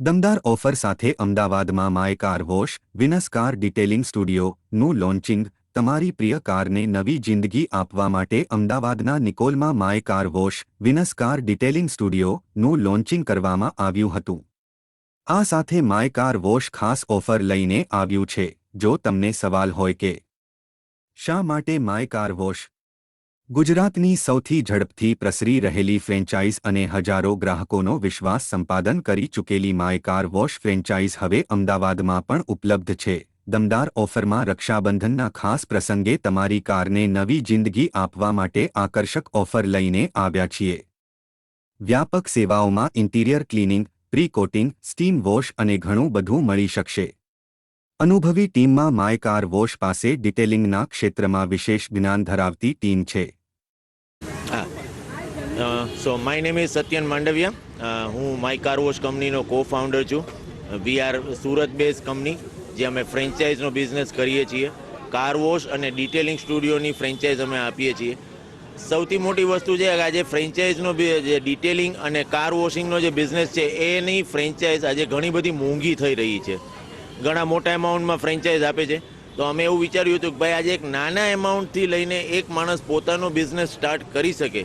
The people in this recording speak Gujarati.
દમદાર ઓફર સાથે અમદાવાદમાં my car wash, Venus car detailing સ્ટુડિયોનું launching, તમારી પ્રિય કારને નવી જિંદગી આપવા માટે અમદાવાદના નિકોલમાં my car wash, Venus car detailing સ્ટુડિયોનું launching કરવામાં આવ્યું હતું. આ સાથે માય કાર વોશ ખાસ ઓફર લઈને આવ્યું છે, જો તમને સવાલ હોય કે, શા માટે માય કાર વોશ ગુજરાતની સૌથી ઝડપથી પ્રસરી રહેલી ફ્રેન્ચાઇઝ અને હજારો ગ્રાહકોનો વિશ્વાસ સંપાદન કરી ચૂકેલી માય કાર વોશ ફ્રેન્ચાઇઝ હવે અમદાવાદમાં પણ ઉપલબ્ધ છે. દમદાર ઓફરમાં રક્ષાબંધનના ખાસ પ્રસંગે તમારી કારને નવી જિંદગી આપવા માટે આકર્ષક ઓફર લઈને આવ્યા છીએ. વ્યાપક સેવાઓમાં interior cleaning, pre coating, steam wash અને ઘણું બધું મળી શકશે. અનુભવી ટીમમાં માય કાર વોશ પાસે ડિટેલિંગના ક્ષેત્રમાં વિશેષ જ્ઞાન ધરાવતી ટીમ છે. So my name is Satyan Mandaviya હું માય કાર વોશ કંપનીનો કો ફાઉન્ડર છું. We are Surat base company, જે અમે ફ્રેન્ચાઇઝનો બિઝનેસ કરીએ છીએ. કાર વોશ અને ડિટેલિંગ સ્ટુડિયોની ફ્રેન્ચાઇઝ અમે આપીએ છીએ. સૌથી મોટી વસ્તુ છે કે આજે ફ્રેન્ચાઇઝનો જે ડિટેલિંગ અને કાર વોશિંગનો જે બિઝનેસ છે, એની ફ્રેન્ચાઇઝ આજે ઘણી બધી મોંઘી થઈ રહી છે. ઘણા મોટા એમાઉન્ટમાં ફ્રેન્ચાઇઝ આપે છે. તો અમે એવું વિચાર્યું હતું કે ભાઈ આજે એક નાના એમાઉન્ટથી લઈને એક માણસ પોતાનો બિઝનેસ સ્ટાર્ટ કરી શકે.